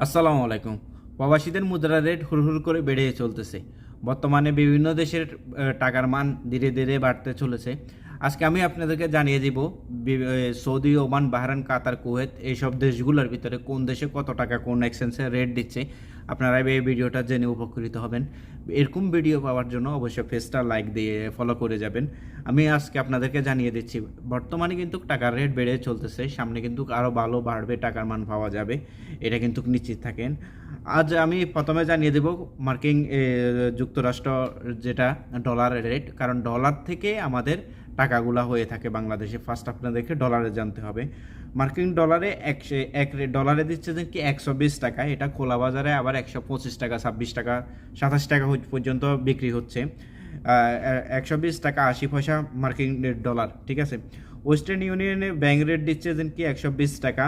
আসসালামু আলাইকুম। প্রবাসীদের মুদ্রা রেট হুড়হুড় করে বেড়ে চলতেছে। বর্তমানে বিভিন্ন দেশের টাকার মান ধীরে ধীরে বাড়তে চলেছে। আজকে আমি আপনাদেরকে জানিয়ে দিব Saudi Oman Bahrain Qatar Kuwait এইসব দেশগুলোর ভিতরে কোন দেশে কত টাকা কোন এক্সচেঞ্জে রেট দিচ্ছে। আপনারা এই ভিডিওটা জেনে উপকৃত হবেন। এরকম ভিডিও পাওয়ার জন্য অবশ্যই ফেসটা লাইক দিয়ে ফলো করে যাবেন। আমি আজকে আপনাদেরকে জানিয়ে দিচ্ছি বর্তমানে কিন্তু টাকার রেট বেড়ে চলতেছে সামনে কিন্তু আরও ভালো বাড়বে টাকার মান পাওয়া যাবে এটা কিন্তু নিশ্চিত থাকেন। আজ আমি প্রথমে জানিয়ে দেব মার্কিন এ, যুক্তরাষ্ট্র যেটা ডলার রেট কারণ ডলার থেকে আমাদের টাকাগুলা হয়ে থাকে বাংলাদেশে। ফার্স্ট আপনাদেরকে ডলারে জানতে হবে। মার্কিন ডলারে একশো, এক ডলারে দিচ্ছে যে কি একশো বিশ টাকা। এটা খোলা বাজারে আবার একশো পঁচিশ টাকা, ছাব্বিশ টাকা, সাতাশ টাকা পর্যন্ত বিক্রি হচ্ছে। একশো বিশ টাকা আশি পয়সা মার্কিন ডলার ঠিক আছে? ওয়েস্টার্ন ইউনিয়নে ব্যাংক রেট দিচ্ছে যেন কি একশো বিশ টাকা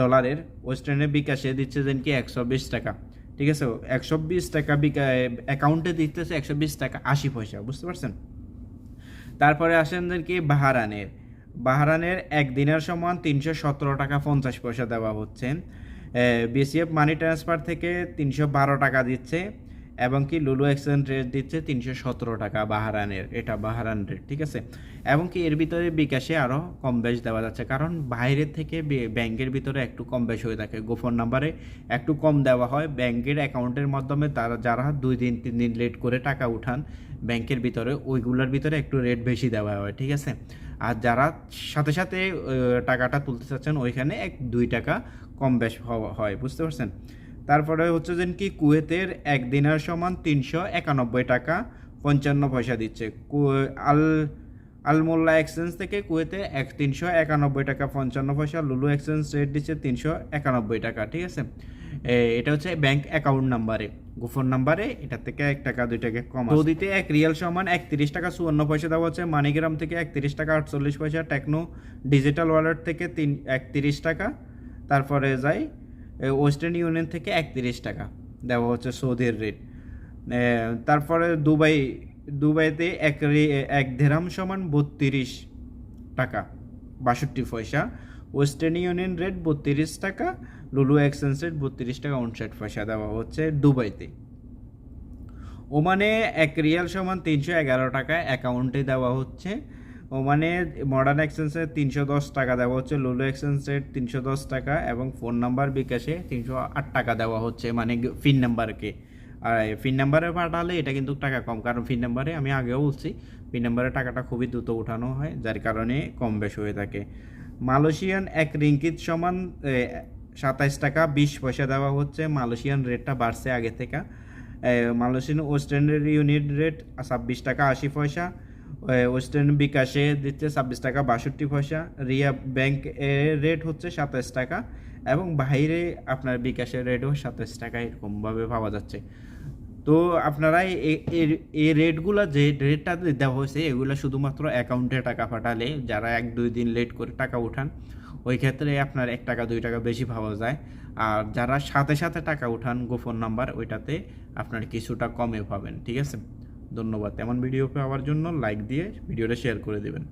ডলারের ওয়েস্টার্নে বিকাশে দিচ্ছে যেন কি একশো বিশ টাকা, ঠিক আছে? একশো বিশ টাকা বিকা অ্যাকাউন্টে দিতেছে একশো বিশ টাকা আশি পয়সা, বুঝতে পারছেন? তারপরে আসেন কি? বাহারানের। বাহারানের একদিনের সমান তিনশো সতেরো টাকা পঞ্চাশ পয়সা দেওয়া হচ্ছে। বিসিএফ মানি ট্রান্সফার থেকে তিনশো বারো টাকা দিচ্ছে। এবং কি লুলু এক্সচেঞ্জ রেট দিচ্ছে তিনশো সতেরো টাকা বাহারানের, এটা বাহারান রেট ঠিক আছে? এবং কি এর ভিতরে বিকাশে আরও কম বেশ দেওয়া যাচ্ছে, কারণ বাইরের থেকে ব্যাংকের ভিতরে একটু কম বেশ হয়ে থাকে। গোপন নাম্বারে একটু কম দেওয়া হয়, ব্যাংকের অ্যাকাউন্টের মাধ্যমে তারা, যারা দুই দিন, তিন দিন লেট করে টাকা উঠান, ব্যাংকের ভিতরে ওইগুলোর ভিতরে একটু রেট বেশি দেওয়া হয়, ঠিক আছে? আর যারা সাথে সাথে টাকাটা তুলতে চাচ্ছেন, ওইখানে এক, দুই টাকা কম বেশ হয়, বুঝতে পারছেন? তারপরে হচ্ছে যে কি কুয়েতের এক দিনের সমান তিনশো একানব্বই টাকা পঞ্চান্ন পয়সা দিচ্ছে। আল আলমোল্লা এক্সচেঞ্জ থেকে কুয়েতে এক তিনশো একানব্বই টাকা পঞ্চান্ন পয়সা লুলু এক্সচেঞ্জ রেট দিচ্ছে তিনশো একানব্বই টাকা ঠিক আছে? এটা হচ্ছে ব্যাংক অ্যাকাউন্ট নাম্বারে গোপন নাম্বারে এটা থেকে এক টাকা দুই টাকা কম। সৌদিতে এক রিয়াল সমান একত্রিশ টাকা চুয়ান্ন পয়সা দেওয়া হচ্ছে মানিগ্রাম থেকে একত্রিশ টাকা আটচল্লিশ পয়সা টেকনো ডিজিটাল ওয়ালেট থেকে তিন একত্রিশ টাকা। তারপরে এ, ওয়েস্টার্ন ইউনিয়ন থেকে একত্রিশ টাকা। দেওয়া হচ্ছে সৌদির রেট তারপরে দুবাই, দুবাইতে এক এক ধেরাম সমান বত্রিশ টাকা, বাষট্টি পয়সা। ওয়েস্টার্ন ইউনিয়ন রেট বত্রিশ টাকা লুলু এক্সচেঞ্জ রেট বত্রিশ টাকা, উনষাট পয়সা দেওয়া হচ্ছে দুবাইতে। ওমানে এক রিয়াল সমান তিনশো এগারো টাকা অ্যাকাউন্টে দেওয়া হচ্ছে। ওমানে মডার্ন এক্সচেঞ্জে তিনশো দশ টাকা দেওয়া হচ্ছে লুলু এক্সচেঞ্জ তিনশো দশ টাকা এবং ফোন নাম্বার বিকাশে তিনশো আট টাকা দেওয়া হচ্ছে মানে ফিন নাম্বারকে আর ফিন নাম্বারে পাঠালে এটা কিন্তু টাকা কম, কারণ ফিন নাম্বারে আমি আগেও বলছি ফিন নাম্বারে টাকাটা খুবই দ্রুত উঠানো হয়, যার কারণে কম বেশ হয়ে থাকে। মালয়েশিয়ান এক রিঙ্কিত সমান সাতাইশ টাকা বিশ পয়সা দেওয়া হচ্ছে, মালয়েশিয়ান রেটটা বাড়ছে আগে থেকে। মালয়েশিয়ান ওয়েস্টার্ন ইউনিট রেট ছাব্বিশ টাকা আশি পয়সা ওয়েস্টার্ন বিকাশে দিচ্ছে ছাব্বিশ টাকা বাষট্টি পয়সা, রিয়া ব্যাংক রেট হচ্ছে সাতাশ টাকা এবং বাইরে আপনার বিকাশের রেটও সাতাশ টাকা এরকমভাবে পাওয়া যাচ্ছে। তো আপনারা এই রেটগুলো যে রেটটা দেওয়া হয়েছে, এগুলো শুধুমাত্র অ্যাকাউন্টে টাকা পাঠালে যারা এক দুই দিন লেট করে টাকা উঠান, ওই ক্ষেত্রে আপনার এক টাকা, দুই টাকা বেশি পাওয়া যায়। আর যারা সাথে সাথে টাকা উঠান, গোপন নাম্বার ওইটাতে আপনার কিছুটা কমে পাবেন, ঠিক আছে? ধন্যবাদ। এমন ভিডিও পাওয়ার জন্য লাইক দিয়ে ভিডিওটা শেয়ার করে দেবেন।